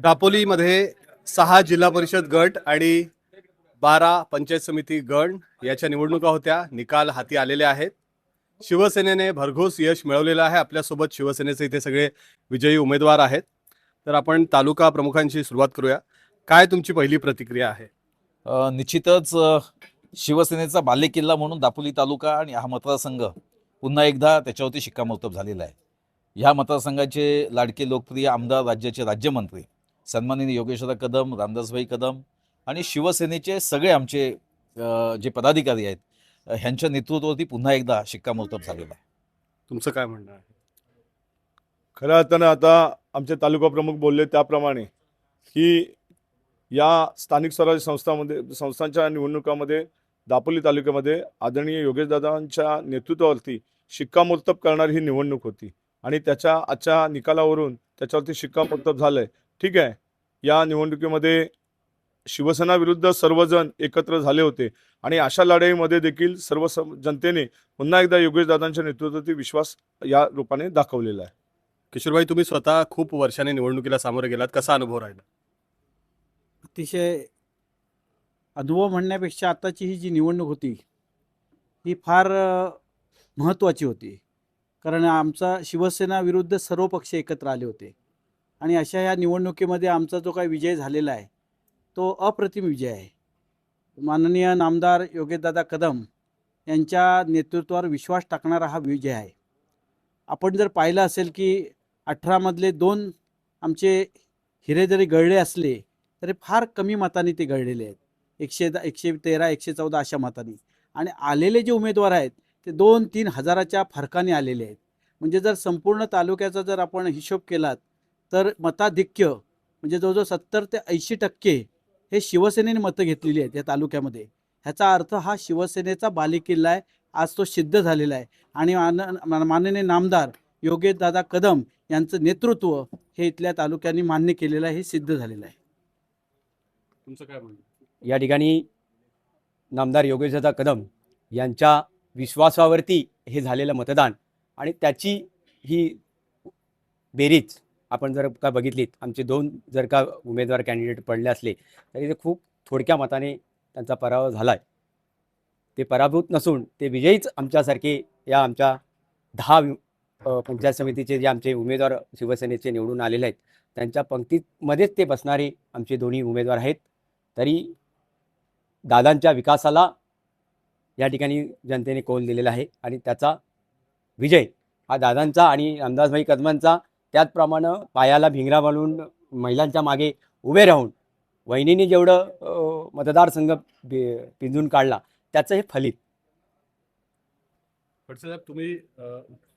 दापोलीमध्ये सहा जिल्हा परिषद गट आणि बारा पंचायत समिती गण याच्या निवडणुका होत्या. निकाल हाती आलेले आहेत. शिवसेनेने भरघोस यश मिळवलेलं आहे. आपल्यासोबत शिवसेनेचे इथे सगळे विजयी उमेदवार आहेत. तर आपण तालुका प्रमुखांशी सुरुवात करूया. काय तुमची पहिली प्रतिक्रिया आहे? अ, निश्चितच अ, शिवसेनेचा बालेकिल्ला म्हणून दापोली तालुका आणि हा मतदारसंघ पुन्हा एकदा त्याच्यावरती शिक्कामोर्तब झालेला आहे. ह्या मतदारसंघाचे लाडके लोकप्रिय आमदार राज्याचे राज्यमंत्री सन्माननीय योगेश्वर कदम रामदासभाई कदम आणि शिवसेनेचे सगळे आमचे जे पदाधिकारी आहेत ह्यांच्या नेतृत्वावरती पुन्हा एकदा शिक्कामोर्तब झालेला आहे. तुमचं काय म्हणणं आहे? खऱ्या अर्थानं आता आमचे तालुका प्रमुख बोलले त्याप्रमाणे की या स्थानिक स्वराज्य संस्थामध्ये संस्थांच्या निवडणुकामध्ये दापोली तालुक्यामध्ये आदरणीय योगेशदादांच्या नेतृत्वावरती शिक्कामोर्तब करणारी ही निवडणूक होती. आणि त्याच्या आजच्या निकालावरून त्याच्यावरती शिक्कामोर्तब झालंय. ठीक आहे. या निवडणुकीमध्ये शिवसेना विरुद्ध सर्वजण एकत्र झाले होते. आणि अशा लढाईमध्ये देखील सर्व सम- जनतेने पुन्हा एकदा योगेशदादांच्या नेतृत्वावरती विश्वास या रूपाने दाखवलेला आहे. किशोरभाई तुम्ही स्वतः खूप वर्षांनी निवडणुकीला सामोरे गेलात. कसा अनुभव राहिला? अतिशय अनुभव म्हणण्यापेक्षा आत्ताची ही जी निवडणूक होती ही फार महत्त्वाची होती. कारण आमचा शिवसेना विरुद्ध सर्व पक्ष एकत्र आले होते. आणि अशा ह्या निवडणुकीमध्ये आमचा जो काही विजय झालेला आहे तो अप्रतिम विजय आहे. माननीय नामदार योगेशदादा कदम यांच्या नेतृत्वावर विश्वास टाकणारा हा विजय आहे. आपण जर पाहिलं असेल की अठरामधले दोन आमचे हिरे जरी गळले असले तरी फार कमी मतांनी ते घडलेले आहेत. एकशे द एकशे तेरा एकशे चौदा अशा मतांनी. आणि आलेले जे उमेदवार आहेत ते दोन तीन हजाराच्या फरकाने आलेले आहेत. म्हणजे जर संपूर्ण तालुक्याचा जर आपण हिशोब केलात तर मताधिक्य म्हणजे जवळजवळ सत्तर ते ऐंशी टक्के हे शिवसेनेने मतं घेतलेली आहेत या तालुक्यामध्ये. ह्याचा अर्थ हा शिवसेनेचा बालेकिल्ला आहे आज तो सिद्ध झालेला आहे. आणि मान मान- माननीय नामदार योगेशदादा कदम यांचं नेतृत्व हे इथल्या तालुक्यांनी मान्य केलेलं आहे हे सिद्ध झालेलं आहे. तुमचं काय म्हणणं? या ठिकाणी नामदार योगेशदादा कदम यांच्या विश्वासावरती हे झालेलं मतदान. आणि त्याची ही बेरीज आपण जर का बघितलीत आमचे दोन जर का उमेदवार कॅन्डिडेट पडले असले तरी ते खूप थोडक्या मताने त्यांचा पराभव झाला आहे ते पराभूत नसून ते विजयीच आमच्यासारखे या आमच्या दहा पंचायत समितीचे जे आमचे उमेदवार शिवसेनेचे निवडून आलेले आहेत त्यांच्या पंक्तीमध्येच ते बसणारे आमचे दोन्ही उमेदवार आहेत. तरी दादांच्या विकासाला या ठिकाणी जनतेने कौल दिलेला आहे आणि त्याचा विजय हा दादांचा आणि रामदासभाई कदमांचा त्याचप्रमाणे पायाला भिंगरा बांधून महिलांच्या मागे उभे राहून वहिनीने जेवढं मतदारसंघ बि- पिंजून काढला त्याचं हे फलित. साहेब तुम्ही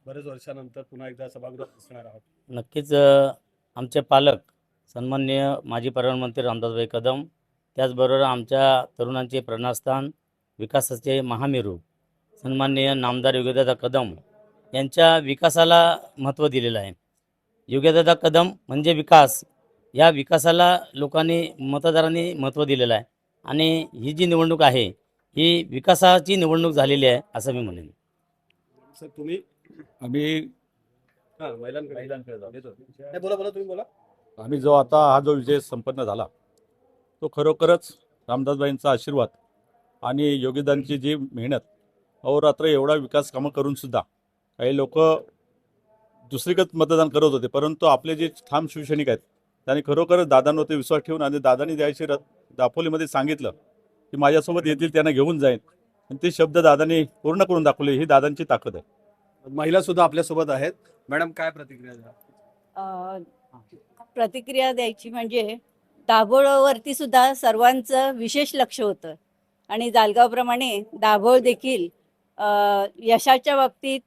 बरेच वर्षानंतर पुन्हा एकदा सभागृहात दिसणार आहात. नक्कीच आमचे पालक सन्माननीय माजी प्रधानमंत्री रामदासभाई कदम त्याचबरोबर आमच्या तरुणांचे प्रेरणास्थान विकासाचे महामेरू सन्माननीय नामदार योगीदादा कदम यांच्या विकासाला महत्त्व दिलेलं आहे. योगीदादा कदम म्हणजे विकास. या विकासाला लोकांनी मतदारांनी महत्त्व दिलेलं आहे. आणि ही जी निवडणूक आहे ही विकासाची निवडणूक झालेली आहे असं मी म्हणेन. सर तुम्ही? आम्ही नाही, बोला बोला तुम्ही बोला. आम्ही जो आता हा जो विजय संपन्न झाला तो खरोखरच रामदासबाईंचा आशीर्वाद आणि योगीदांची जी मेहनत अहोरात्र एवढा विकास कामं करून सुद्धा काही लोक दुसरीकडे मतदान करत होते परंतु आपले जे ठाम शिवसैनिक आहेत त्यांनी खरोखरच दादांवरती विश्वास ठेवून आणि दादांनी द्यायची दापोलीमध्ये सांगितलं की माझ्यासोबत येतील त्यांना घेऊन जाईन. आणि ते शब्द दादांनी पूर्ण करून दाखवले ही दादांची ताकद आहे. महिला सुद्धा आपल्यासोबत आहेत. मॅडम काय प्रतिक्रिया द्या? अ, प्रतिक्रिया द्यायची म्हणजे दाभोळवरती सुद्धा सर्वांचं विशेष लक्ष होतं. आणि जालगावप्रमाणे दाभोळ देखील यशाच्या बाबतीत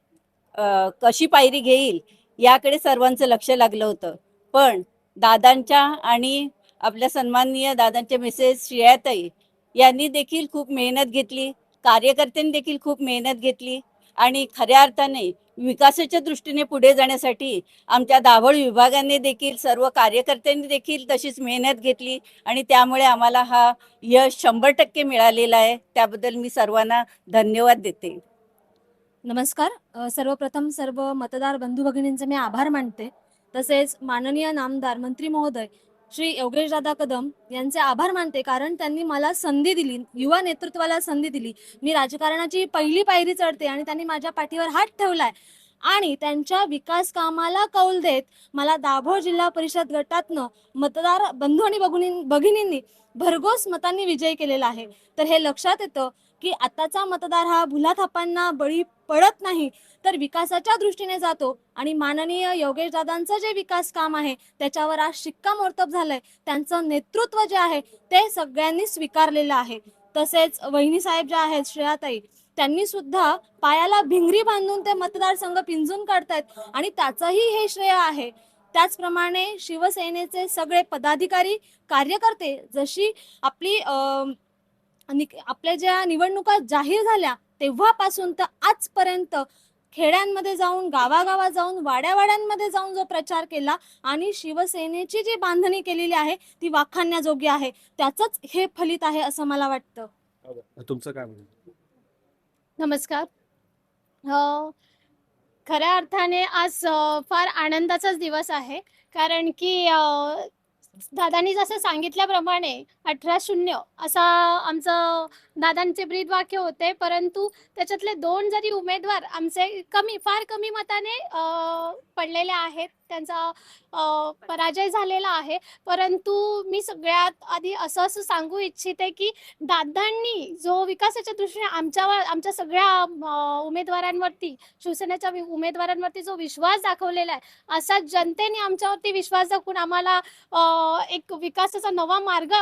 कशी पायरी घेईल याकडे सर्वांचं लक्ष लागलं होतं. पण दादांच्या आणि आपल्या सन्माननीय दादांच्या मिसेस श्रेयाताई यांनी देखील खूप मेहनत घेतली कार्यकर्त्यांनी देखील खूप मेहनत घेतली. आणि खऱ्या अर्थाने विकासाच्या दृष्टीने पुढे जाण्यासाठी आमच्या दाभोळ विभागाने देखील सर्व कार्यकर्त्यांनी देखील तशीच मेहनत घेतली आणि त्यामुळे आम्हाला हा यश शंभर टक्के मिळालेला आहे. त्याबद्दल मी सर्वांना धन्यवाद देते. नमस्कार. सर्वप्रथम सर्व मतदार बंधू भगिनींचे मी आभार मानते. तसेच माननीय नामदार मंत्री महोदय श्री योगेश दादा कदम यांचे आभार मानते. कारण त्यांनी मला संधी दिली युवा नेतृत्वाला संधी दिली. मी राजकारणाची पहिली पायरी चढते आणि त्यांनी माझ्या पाठीवर हात ठेवलाय. आणि त्यांच्या विकास कामाला कौल देत मला दाभोळ जिल्हा परिषद गटातनं मतदार बंधू आणि बघुनी भगिनींनी भरघोस मतांनी विजय केलेला आहे. तर हे लक्षात येतं की आताचा मतदार हा भुलाथापांना बळी पडत नाही. तर विकासाच्या दृष्टीने जातो. आणि माननीय योगेश दादांचं जे विकास काम आहे त्याच्यावर आज शिक्कामोर्तब झालंय. त्यांचं नेतृत्व जे आहे ते सगळ्यांनी स्वीकारलेलं आहे. तसेच वहिनी साहेब ज्या आहेत श्रेयाताई त्यांनी सुद्धा पायाला भिंगरी बांधून ते मतदारसंघ पिंजून काढतायत. आणि त्याचंही हे श्रेय आहे. त्याचप्रमाणे शिवसेनेचे सगळे पदाधिकारी कार्यकर्ते जशी आपली आपल्या ज्या निवडणुका जाहीर झाल्या तेव्हापासून तर आजपर्यंत खेड्यांमध्ये जाऊन गावागावात जाऊन वाड्यावाड्यांमध्ये जाऊन जो प्रचार केला आणि शिवसेनेची जी बांधणी केलेली आहे ती वाखाणण्याजोगी आहे. त्याचंच हे फलित आहे असं मला वाटतं. तुमचं काय म्हणणं? नमस्कार. अ, खऱ्या अर्थाने आज अ, फार आनंदाचाच दिवस आहे. कारण की अ, दादांनी जसं सांगितल्याप्रमाणे अठरा शून्य असा आमचं दादांचे ब्रीद वाक्य होते. परंतु त्याच्यातले दोन जरी उमेदवार आमचे कमी फार कमी मताने पडलेले आहेत त्यांचा पराजय झालेला आहे. परंतु मी सगळ्यात आधी असं असं सांगू इच्छिते की दादांनी जो विकासाच्या दृष्टीने आमच्यावर आमच्या सगळ्या उमेदवारांवरती शिवसेनेच्या उमेदवारांवरती जो विश्वास दाखवलेला आहे असा जनतेने आमच्यावरती विश्वास दाखवून आम्हाला एक विकासाचा नवा मार्ग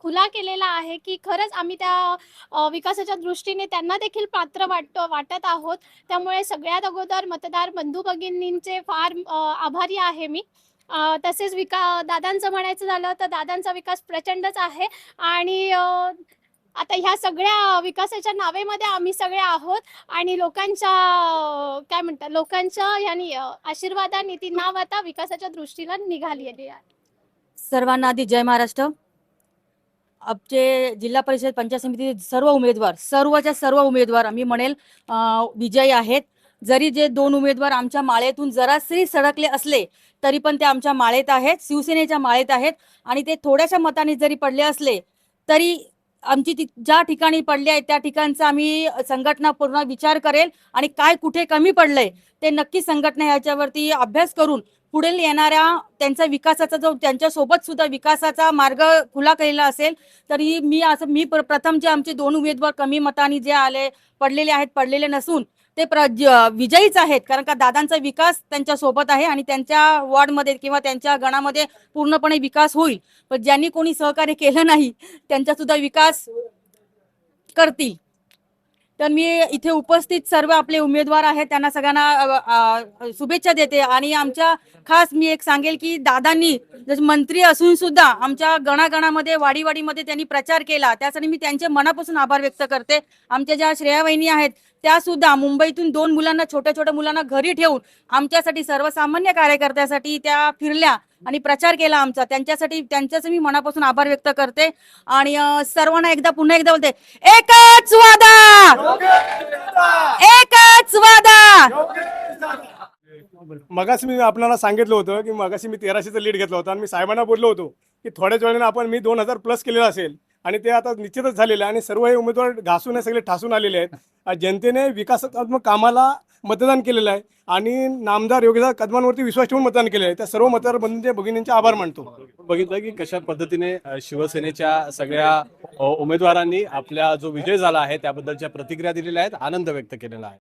खुला केलेला आहे की खरंच आम्ही त्या विकासाच्या दृष्टीने त्यांना देखील पात्र वाटतो वाटत आहोत. त्यामुळे सगळ्यात अगोदर मतदार बंधू भगिनींचे फार आभारी आहे मी. तसेच विका दादांचं म्हणायचं झालं तर दादांचा विकास प्रचंडच आहे. आणि आता ह्या सगळ्या विकासाच्या नावेमध्ये आम्ही सगळे आहोत. आणि लोकांच्या काय म्हणतात लोकांच्या यांनी आशीर्वादाने ती नाव आता विकासाच्या दृष्टीला निघालेली आहे. सर्वांना आधी जय महाराष्ट्र. आमचे जिल्हा परिषद पंचायत समितीचे सर्व उमेदवार सर्वच्या सर्व उमेदवार आम्ही म्हणेल विजयी आहेत. जरी जे दोन उमेदवार आमच्या माळेतून जरासरी सडकले असले तरी पण ते आमच्या माळेत आहेत शिवसेनेच्या माळेत आहेत. आणि ते थोड्याशा मताने जरी पडले असले तरी आमची ती ज्या ठिकाणी पडली आहे त्या ठिकाणचा आम्ही संघटना पूर्ण विचार करेल. आणि काय कुठे कमी पडलंय ते नक्की संघटना ह्याच्यावरती अभ्यास करून पुढील येणाऱ्या त्यांचा विकासाचा जो त्यांच्यासोबत सुद्धा विकासाचा मार्ग खुला केलेला असेल तरी मी असं मी प्र- प्रथम जे आमचे दोन उमेदवार कमी मतांनी जे आले पडलेले आहेत पडलेले नसून ते प्र ज- विजयीच आहेत. कारण का दादांचा विकास त्यांच्यासोबत आहे आणि त्यांच्या वॉर्डमध्ये किंवा त्यांच्या गणामध्ये पूर्णपणे विकास होईल. पण ज्यांनी कोणी सहकार्य केलं नाही त्यांचा सुद्धा विकास करतील. तर मी इथे उपस्थित सर्व आपले उमेदवार आहेत त्यांना सगळ्यांना शुभेच्छा देते. आणि आमच्या खास मी एक सांगेल की दादांनी जसे मंत्री असून सुद्धा आमच्या गणागणामध्ये वाडीवाडीमध्ये त्यांनी प्रचार केला. त्यासाठी मी त्यांचे मनापासून आभार व्यक्त करते. आमच्या ज्या श्रेया वहिनी आहेत त्या सुद्धा मुंबईतून दोन मुलांना छोट्या छोट्या मुलांना घरी ठेवून आमच्यासाठी सर्वसामान्य कार्यकर्त्यासाठी त्या फिरल्या. आणि प्रचार केला आमचा. त्यांच्यासाठी त्यांच्याच मी मनापासून आभार व्यक्त करते. आणि सर्वांना एकदा पुन्हा एकदा बोलते एकच वादा! एकच वादा! मगाशी मी आपल्याला सांगितलं होतं की मगाशी मी तेराशेचं लीड घेतलं होतं आणि मी साहेबांना बोललो होतो की थोड्याच वेळेने आपण मी दोन हजार प्लस केलेलं असेल आणि ते आता निश्चितच झालेलं आहे आणि सर्व हे उमेदवार घासून हे सगळे ठासून आलेले आहेत. जनतेने विकासात्मक कामाला मतदान केलेलं आहे. आणि नामदार योगदा कदमांवरती विश्वास ठेवून मतदान केलेलं आहे. त्या सर्व मतदार बंधूंचे भगिनींचे आभार मानतो. बघितलं की कशा पद्धतीने शिवसेनेच्या सगळ्या उमेदवारांनी आपला जो विजय झाला आहे त्याबद्दलच्या प्रतिक्रिया दिलेल्या आहेत आनंद व्यक्त केलेला आहे.